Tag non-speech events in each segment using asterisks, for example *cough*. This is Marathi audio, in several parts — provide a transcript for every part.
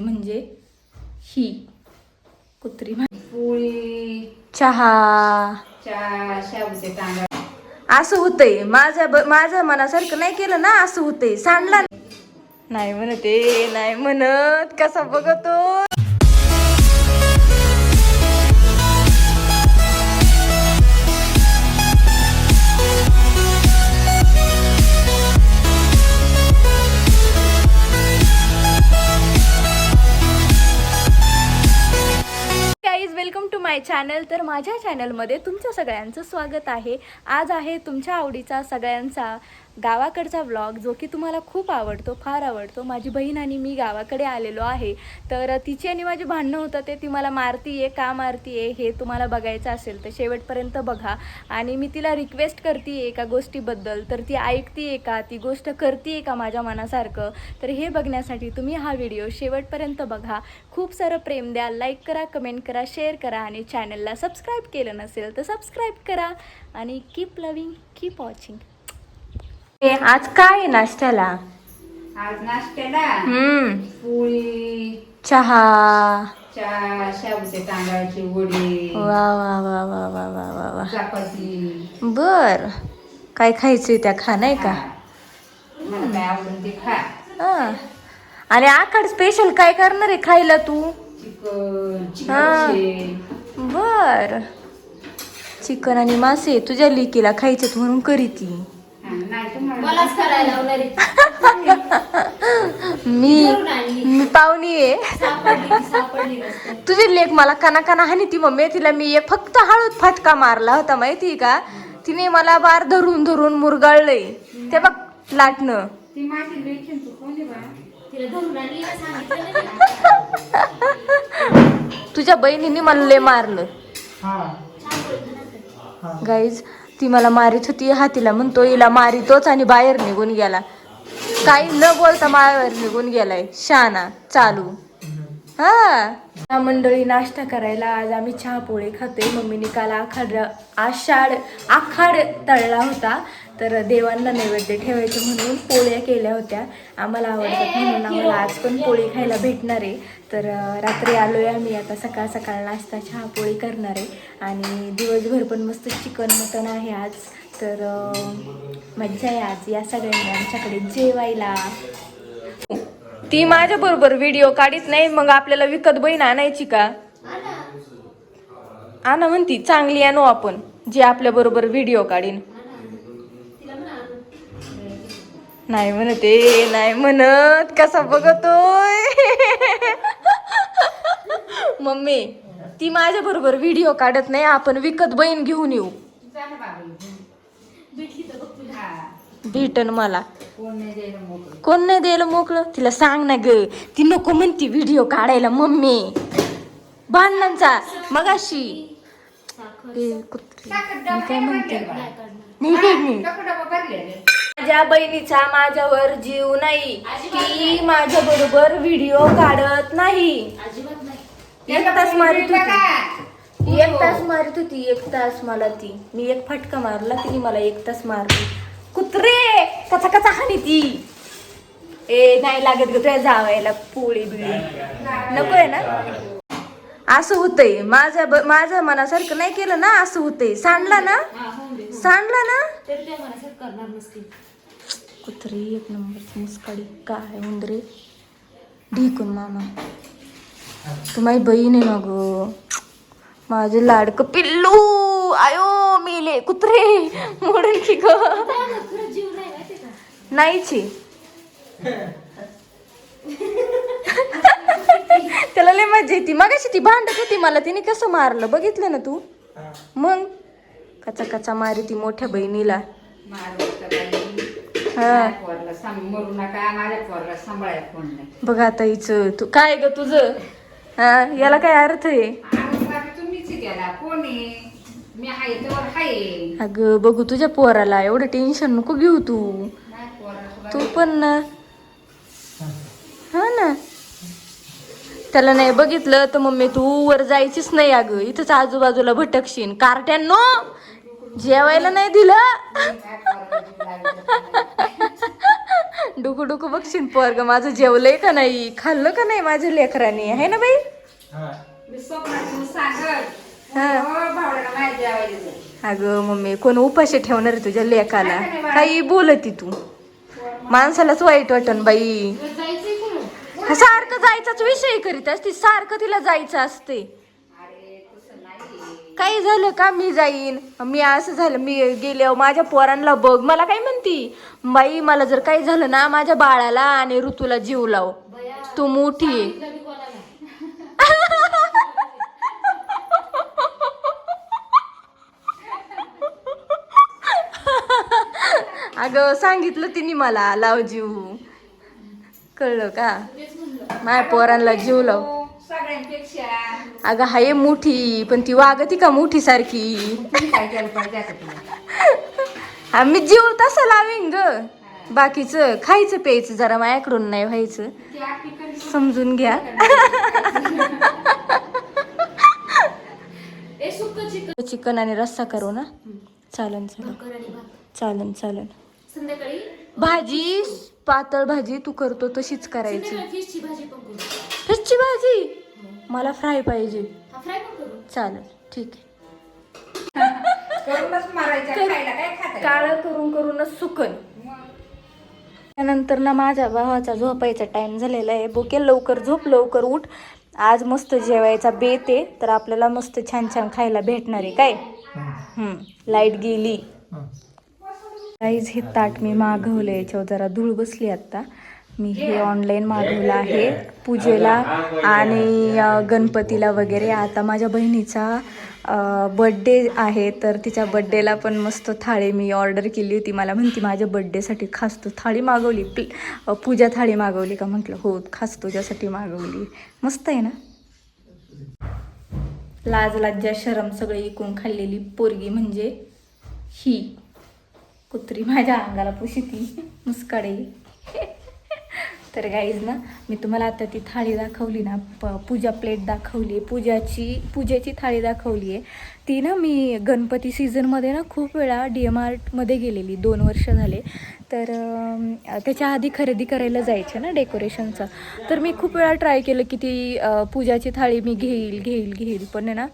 म्हणजे ही कुत्री पोळी. चहा. चहा शाबूचे तांदूळ असं होतंय. माझ्या माझ्या मनासारखं नाही केलं ना असं होतंय. सांडला नाही म्हणत नाही म्हणत. कसा बघतो चॅनल तर माझ्या चॅनलमध्ये तुमच्या सगळ्यांचं स्वागत आहे. आज आहे तुमच्या आवडीचा सगळ्यांचा गावाकडचा व्लॉग जो की तुम्हाला खूप आवडतो फार आवडतो. माझी बहीण आणि मी गावाकडे आलेलो आहे. तर तिची आणि माझी भांडणं होतं ते ती मला मारतीये का मारतीये हे तुम्हाला बघायचं असेल तर शेवटपर्यंत बघा. आणि मी तिला रिक्वेस्ट करते एका गोष्टीबद्दल तर ती ऐकतीये का? ती गोष्ट करतीये का माझ्या मनासारखं? तर हे बघण्यासाठी तुम्ही हा व्हिडिओ शेवटपर्यंत बघा. खूप सारं प्रेम द्या लाईक करा कमेंट करा शेअर करा आणि चॅनलला सबस्क्राईब केलं नसेल तर सबस्क्राईब करा आणि कीप लविंग कीप वॉचिंग आज काय आहे नाश्त्याला? आज नाश्त्याला पोळी चहा. चहा शाबूचे तांदळाची वडी वा वा वा वा वा वा वा वा. चपाती. बर. काय खायचंय त्या खा नाही का. मला काय आवडून ते खा. हा. आणि आखाड स्पेशल काय करणार आहे खायला तू? चिकन हा. चिकन बर. चिकन आणि मासे तुझ्या लिकीला खायचेत म्हणून करी ती. नाही तुम्हाला मलाच करायला लावणार *laughs* मी मी पाहुणी आहे. सापडली सापडली रस्त्यात. तुझी लेख मला काना काना हानी ती मम्मी. तिला मी एक फक्त हळूद फटका मारला होता माहिती का? तिने मला बार धरून धरून मुरगाळलंय. ते बघ लाटणं. ती माझी लेखीन तू कोणी बा? तुझ्या बहिणीने मला लय मारलं. गाईज ती मला मारित होती हा तिला म्हणतो हिला मारितोच आणि बाहेर निघून गेला. काही न बोलता बाहेर निघून गेलाय. शाना चालू. हा. मंडळी नाश्ता करायला आज आम्ही चहा पोळी खातोय. मम्मीने काल आखाड आषाढ आखाड तळला होता. तर देवांना नैवेद्य ठेवायचं म्हणून पोळ्या केल्या होत्या. आम्हाला आवडतात म्हणून आम्हाला आज पण पोळी खायला भेटणार आहे. तर रात्री रात्री आहे आम्ही. आता सकाळ सकाळ नाश्ता चहा पोळी करणार आहे. आणि दिवसभर पण मस्त चिकन मटन आहे आज. तर मज्जा आहे आज या सगळ्यांनी. आमच्याकडे जेवायला. ती माझ्या बरोबर व्हिडिओ काढीत नाही. मग आपल्याला विकत बहीण आणायची का? आणा म्हणती. चांगली आणू आपण. जे आपल्या बरोबर व्हिडिओ काढीन. नाही म्हणत नाही म्हणत कसा बघतोय? मम्मी ती माझ्या बरोबर व्हिडिओ काढत नाही आपण विकत बहीण घेऊन येऊ. भेटन मला. कोण नाही द्यायला मोकळं? तिला सांग ना ग. ती नको म्हणती व्हिडिओ काढायला मम्मी. भांडणांचा. मगाशी. साखर ए, कुत्री. साखर मी डबा काय म्हणते. नाही माझ्या बहिणीचा माझ्यावर जीव नाही. ती माझ्या बरोबर व्हिडिओ काढत नाही. अजिबात नाही एक तास मारित होती. एक तास मारत होती एक तास मला ती. मी एक फटका मारला तिने मला एक तास मारली. कुत्रे कचा कचा हानी ती. ए नाही लागत ग तुझ्या जावायला पोळी बिळी. नकोय ना? असं होतंय. माझ्या माझ्या मनासारखं नाही केलं ना असं होतंय. सांडला ना? सांडला ना? कुत्री एक नंबरची मुसकाडी काय उंदरे ढिकून मामा. तू माझी बहीण आहे ना ग माझे लाडकं पिल्लू. आयो मेले कुत्रे. मोडून की ग. नाहीची. त्याला लय मजा येते. मगाशी ती भांडत होती मला. तिने कसं मारलं? बघितलं ना तू? मग? कचा कचा मारी ती मोठ्या बहिणीला. हा. माझ्या पोराला सांभ- मरू नका माझ्या पोराला सांभाळायला कोण नाही. बघ आता हिचं तू काय ग तुझं? हा याला काय अर्थ आहे? तुम्हीच गेला कोणी मी हाय तर हाय. अगं बघू तुझ्या पोराला एवढं टेन्शन नको घेऊ तू. माझ्या पोराला तू पण ना. हा ना. त्याला नाही बघितलं तर मम्मी तू वर जायचीच नाही अगं. इथंच आजूबाजूला भटकशीन. कारट्यांनो जेवायला नाही दिलं. माझ्या पोराला जीव लागत नाही. डुकू डुकू बघशील पोरग माझं जेवलंय का नाही? खाल्लं का नाही माझ्या लेकराने? आहे ना बाई? हा. हो. अगं मम्मी कोण उपाशी ठेवणार आहे तुझ्या लेकाला? काही बोलती तू. माणसालाच वाईट वाटन बाई. सारखं जायचाच विषय करीत असते सारखं तिला जायचं असते. काही झालं का मी जाईन? मी असं झालं मी गेल्यावर माझ्या पोरांना बघ. मला काय म्हणती? बाई मला जर काही झालं ना माझ्या बाळाला आणि ऋतूला जीव लाव. तू मोठी आहे. कोणाला? अगं सांगितलं तिने मला लाव जीव. कळलं का? माझ्या पोरांना जीव लाव. सगळ्यांपेक्षा. अगं हाय मोठी पण ती वागती का मोठी सारखी? तुम्ही काय केलं पाहिजे आता तुला आम्ही जीव तसा लावीन ग. बाकीचं खायचं प्यायचं जरा माझ्याकडून नाही व्हायचं. ती आपली कधी समजून घ्या. ए सुक्क चिकन. चिकन आणि रस्सा करू ना? चालन चालन. भाकर आणि भात. चालन चालन. संध्याकाळी? भाजी पातळ भाजी तू करतो तशीच करायची. फिशची भाजी पण करू फिशची भाजी? मला फ्राय पाहिजे. हा फ्राय पण करू. चालेल ठीक आहे. करूनच मारायचं खायला काय खात काळं करून करूनच सुकन. त्यानंतर ना माझ्या भावाचा झोपायचा टाइम झालेला आहे. बोके लवकर झोप लवकर उठ. आज मस्त जेवायचा बेत आहे तर आपल्याला मस्त छान छान खायला भेटणार आहे काय? लाइट गेली. काहीच हे ताट मी मागवलं याच्यावर जरा धूळ बसली आता. मी हे ऑनलाईन मागवलं आहे पूजेला आणि गणपतीला वगैरे. आता माझ्या बहिणीचा बड्डे आहे तर तिच्या बड्डेला पण मस्त थाळी मी ऑर्डर केली होती. मला म्हणती माझ्या बड्डेसाठी खास तू थाळी मागवली. प्ल पूजा थाळी मागवली का? म्हटलं हो खास तुझ्यासाठी मागवली. मस्त आहे ना? लाज लज्जा शरम सगळी इकून खाल्लेली पोरगी म्हणजे ही. कुत्री माझ्या अंगाला पुशिती. मुस्काडे. *laughs* तर गाईज ना मी तुम्हाला आता ती थाळी दाखवली ना प पूजा प्लेट दाखवली पूजाची पूजेची थाळी दाखवली आहे. ती ना मी गणपती सीझनमध्ये ना खूप वेळा डी एम आर्टमध्ये गेलेली दोन वर्ष झाले. तर त्याच्या आधी खरेदी करायला जायचे ना डेकोरेशनचा तर मी खूप वेळा ट्राय केलं की ती पूजाची थाळी मी घेईल घेईल घेईल. पण आहे ना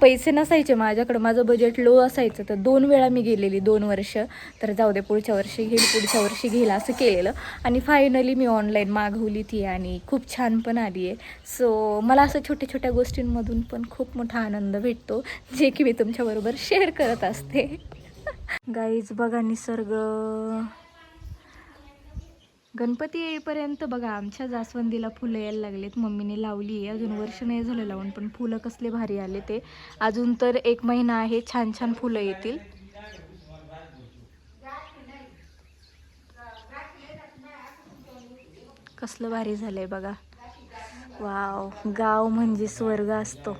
पैसे नसायचे माझ्याकडं. माझं बजेट लो असायचं. तर दोन वेळा मी गेलेली दोन वर्ष. तर जाऊ दे पुढच्या वर्षी घेईल पुढच्या वर्षी घेईल असं केलेलं. आणि फायनली मी ऑनलाईन मागवली ती आणि खूप छान पण आली आहे सो मला असं छोट्या छोट्या गोष्टींमधून पण खूप मोठा आनंद भेटतो जे की मी तुमच्याबरोबर शेअर करत असते. गाईज बघा निसर्ग. गणपती येईपर्यंत बघा आमच्या जास्वंदीला फुलं यायला लागलेत. मम्मीने लावली आहे. अजून वर्ष नाही झालं लावून पण फुलं कसले भारी आले ते. अजून तर एक महिना आहे छान छान फुलं येतील. कसलं भारी झालंय बघा. वाव गाव म्हणजे स्वर्ग असतो.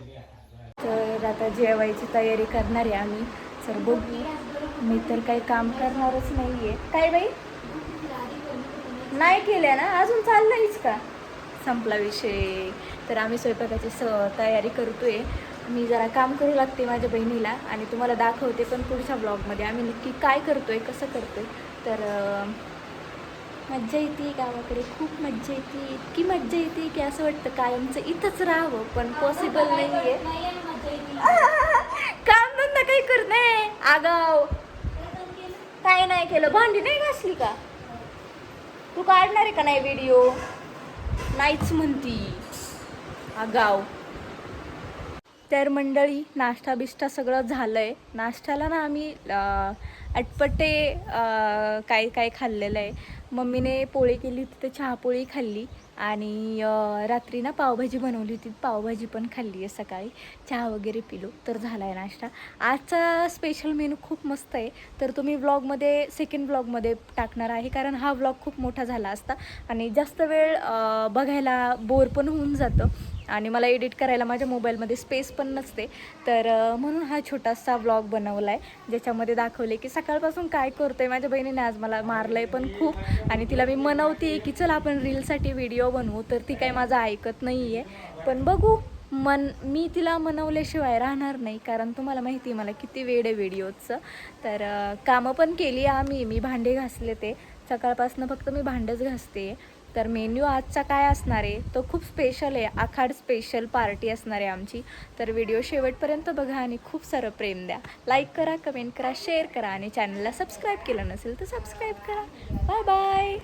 तर आता जेवायची तयारी करणार आहे आम्ही. सर बघू मी तर काही काम करणारच नाही आहे काय बाई? नाही केल्या ना? अजून चाललंयच का? संपला विषय. तर आम्ही स्वयंपाकाची स तयारी करतोय. मी जरा काम करू लागते माझ्या बहिणीला आणि तुम्हाला दाखवते पण पुढच्या ब्लॉगमध्ये आम्ही नक्की काय करतोय कसं करतोय. तर मज्जा येते गावाकडे खूप मज्जा येते. इतकी मज्जा येते की असं वाटतं कायमचं इथंच राहावं पण पॉसिबल नाही आहे *laughs* काम धंदा काही करत नाही आगाव. काय नाही केलं भांडी नाही घासली का? तू काढणार आहे का नाही व्हिडिओ नाहीच म्हणती. आगाव. तर मंडळी नाश्ता बिष्टा सगळं झालंय. नाश्त्याला ना आम्ही अं, अटपटे काय काय खाल्लेलं आहे. मम्मीने पोळी केली होती तर चहापोळी खाल्ली. आणि रात्री ना पावभाजी बनवली होती पावभाजी पण खाल्ली आहे सकाळी. चहा वगैरे पिलो तर झाला आहे नाश्ता. आजचा स्पेशल मेनू खूप मस्त आहे. तर तुम्ही व्लॉगमध्ये सेकंड व्लॉगमध्ये टाकणार आहे कारण हा व्लॉग खूप मोठा झाला असता. आणि जास्त वेळ बघायला बोर पण होऊन जातं. आणि मला एडिट करायला माझ्या मोबाईलमध्ये स्पेस पण नसते. तर म्हणून हा छोटासा व्लॉग बनवला आहे ज्याच्यामध्ये दाखवले की सकाळपासून काय करतो आहे माझ्या बहिणीने आज मला मारलं आहे पण खूप. आणि तिला मी मनवते की चल आपण रीलसाठी व्हिडिओ बनवू तर ती काही माझं ऐकत नाही आहे पण बघू मन मी तिला मनवल्याशिवाय राहणार नाही कारण तुम्हाला माहिती आहे मला किती वेळ आहे व्हिडिओचं. तर कामं पण केली आम्ही मी भांडे घासले ते. सकाळपासून फक्त मी भांडंच घासते तर मेन्यू आजचा काय असणार आहे? तो खूप स्पेशल आहे. आखाड स्पेशल पार्टी असणार आहे आमची. तर व्हिडिओ शेवटपर्यंत बघा आणि खूप सारं प्रेम द्या. लाईक करा कमेंट करा शेअर करा आणि चॅनलला सबस्क्राईब केलं नसेल तर सबस्क्राईब करा. Bye bye